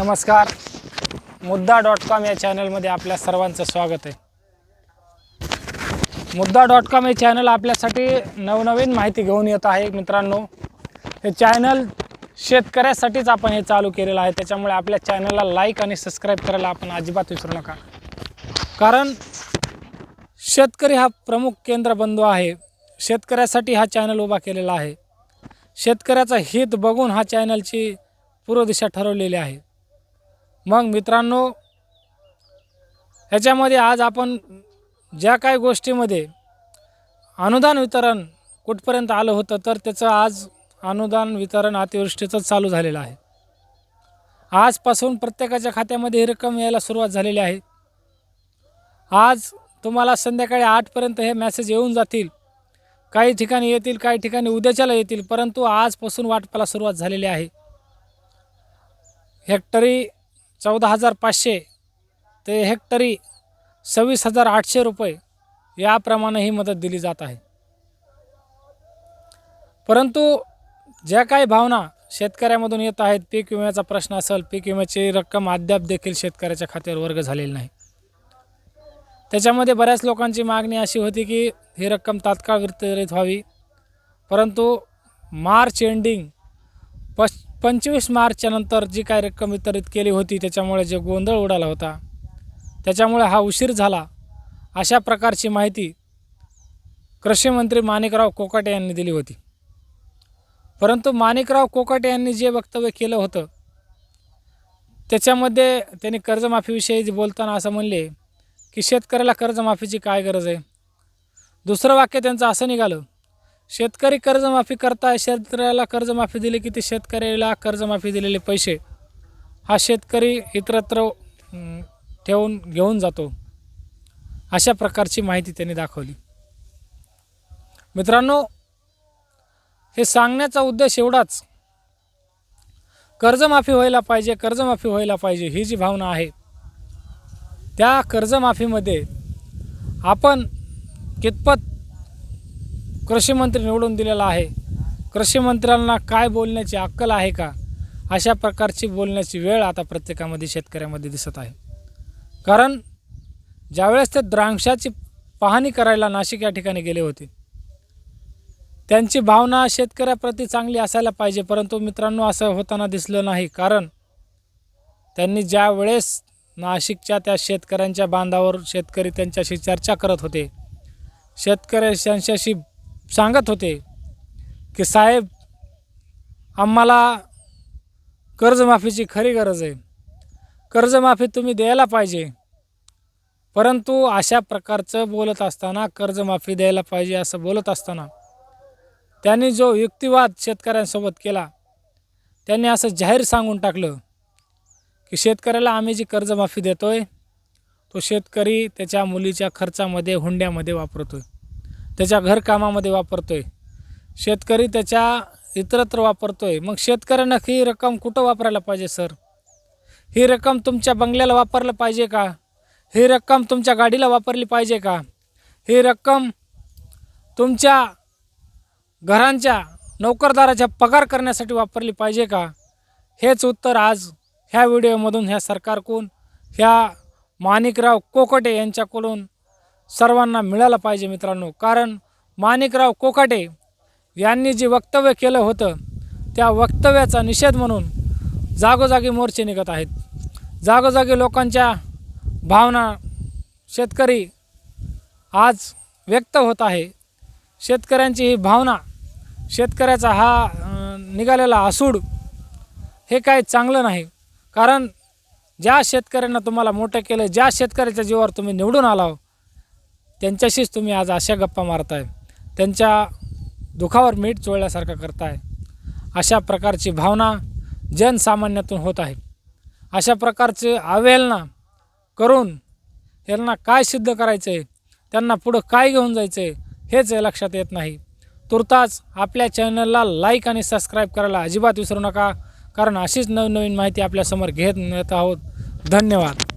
नमस्कार. मुद्दा dot com या चॅनलमध्ये आपल्या सर्वांचं स्वागत आहे. मुद्दा डॉट कॉम हे चॅनल आपल्यासाठी नवनवीन माहिती घेऊन येत आहे मित्रांनो. हे चॅनल शेतकऱ्यासाठीच आपण हे चालू केलेलं आहे. त्याच्यामुळे आपल्या चॅनलला लाईक आणि सबस्क्राईब करायला आपण अजिबात विसरू नका. कारण शेतकरी हा प्रमुख केंद्रबंधू आहे. शेतकऱ्यासाठी हा चॅनल उभा केलेला आहे. शेतकऱ्याचं हित बघून हा चॅनलची पूर्वदिशा ठरवलेली आहे. मग मित्रांनो ह्याच्यामध्ये आज आपण ज्या काही गोष्टीमध्ये अनुदान वितरण कुठपर्यंत आलं होतं तर त्याचं आज अनुदान वितरण अतिवृष्टीचंच चालू झालेलं आहे. आजपासून प्रत्येकाच्या खात्यामध्ये ही रक्कम यायला सुरुवात झालेली आहे. आज तुम्हाला संध्याकाळी आठपर्यंत हे मॅसेज येऊन जातील. काही ठिकाणी येतील काही ठिकाणी उद्याच्याला येतील परंतु आजपासून वाटपाला सुरुवात झालेली आहे. हेक्टरी चौदा हजार पाचशे ते हेक्टरी सव्वीस हजार आठशे रुपये याप्रमाणे ही मदत दिली जात आहे. परंतु ज्या काही भावना शेतकऱ्यामधून येत आहेत पीक विम्याचा प्रश्न असेल पीक विम्याची रक्कम अद्याप देखील शेतकऱ्याच्या खात्यावर वर्ग झालेली नाही. त्याच्यामध्ये बऱ्याच लोकांची मागणी अशी होती की ही रक्कम तात्काळ वितरित व्हावी. परंतु मार्च एंडिंग पश पंचवीस मार्चच्या नंतर जी काय रक्कम वितरित केली होती त्याच्यामुळे जे गोंधळ उडाला होता त्याच्यामुळे हा उशीर झाला अशा प्रकारची माहिती कृषीमंत्री माणिकराव कोकाटे यांनी दिली होती. परंतु माणिकराव कोकाटे यांनी जे वक्तव्य केलं होतं त्याच्यामध्ये त्यांनी कर्जमाफीविषयी बोलताना असं म्हणले की शेतकऱ्याला कर्जमाफीची काय गरज आहे? दुसरं वाक्य त्यांचं असं निघालं शेतकरी कर्जमाफी करता शेतकऱ्याला कर्जमाफी दिली की ते शेतकऱ्याला कर्जमाफी दिलेले पैसे. हा शेतकरी इतरत्र ठेवून घेऊन जातो. अशा प्रकारची माहिती त्यांनी दाखवली. मित्रांनो हे सांगण्याचा उद्देश एवढाच. कर्जमाफी व्हायला पाहिजे कर्जमाफी व्हायला पाहिजे ही जी भावना आहे त्या कर्जमाफीमध्ये आपण कितपत कृषीमंत्री निवडून दिलेला आहे. कृषीमंत्र्यांना काय बोलण्याची अक्कल आहे का? अशा प्रकारची बोलण्याची वेळ आता प्रत्येकामध्ये शेतकऱ्यामध्ये दिसत आहे. कारण ज्यावेळेस ते द्राक्षाची पाहणी करायला नाशिक या ठिकाणी गेले होते त्यांची भावना शेतकऱ्याप्रती चांगली असायला पाहिजे. परंतु मित्रांनो असं होताना दिसलं नाही. कारण त्यांनी ज्या वेळेस नाशिकच्या त्या शेतकऱ्यांच्या बांधावर शेतकरी त्यांच्याशी चर्चा करत होते शेतकरी त्यांच्याशी सांगत होते की साहेब आम्हाला कर्जमाफीची खरी गरज आहे. कर्जमाफी तुम्ही द्यायला पाहिजे. परंतु अशा प्रकारचं बोलत असताना कर्जमाफी द्यायला पाहिजे असं बोलत असताना त्यांनी जो युक्तिवाद शेतकऱ्यांसोबत केला त्यांनी असं जाहीर सांगून टाकलं की शेतकऱ्याला आम्ही जी कर्जमाफी देतो आहे तो शेतकरी त्याच्या मुलीच्या खर्चामध्ये हुंड्यामध्ये वापरतो आहे त्याच्या घरकामामध्ये वापरतो आहे शेतकरी त्याच्या इतरत्र वापरतो आहे मग शेतकऱ्यानं ही रक्कम कुठं वापरायला पाहिजे सर? ही रक्कम तुमच्या बंगल्याला वापरलं पाहिजे का? ही रक्कम तुमच्या गाडीला वापरली पाहिजे का? ही रक्कम तुमच्या घरांच्या नोकरदाराच्या पगार करण्यासाठी वापरली पाहिजे का? हेच उत्तर आज ह्या व्हिडिओमधून ह्या सरकारकडून ह्या माणिकराव कोकटे यांच्याकडून सर्वांना मिळालं पाहिजे मित्रांनो. कारण माणिकराव कोकाटे यांनी जे वक्तव्य केलं होतं त्या वक्तव्याचा निषेध म्हणून जागोजागी मोर्चे निघत आहेत. जागोजागी लोकांच्या भावना शेतकरी आज व्यक्त होत आहे. शेतकऱ्यांची ही भावना शेतकऱ्याचा हा निघालेला आसूड हे काय चांगलं नाही. कारण ज्या शेतकऱ्यांना तुम्हाला मोठं केलं ज्या शेतकऱ्याच्या जीवावर तुम्ही निवडून आलाव हो, त्यांच्याशीच तुम्ही आज अशा गप्पा मारताय. त्यांच्या दुखावर मीठ चोळल्यासारखं करताय. अशा प्रकारची भावना जनसामान्यातून होत आहे. अशा प्रकारचे अवहेलना करून यांना काय सिद्ध करायचं आहे त्यांना पुढं काय घेऊन जायचं आहे हेच लक्षात येत नाही. तुर्तास आपल्या चॅनलला लाईक आणि सबस्क्राईब करायला अजिबात विसरू नका कारण अशीच नवनवीन माहिती आपल्यासमोर घेत येत आहोत. धन्यवाद.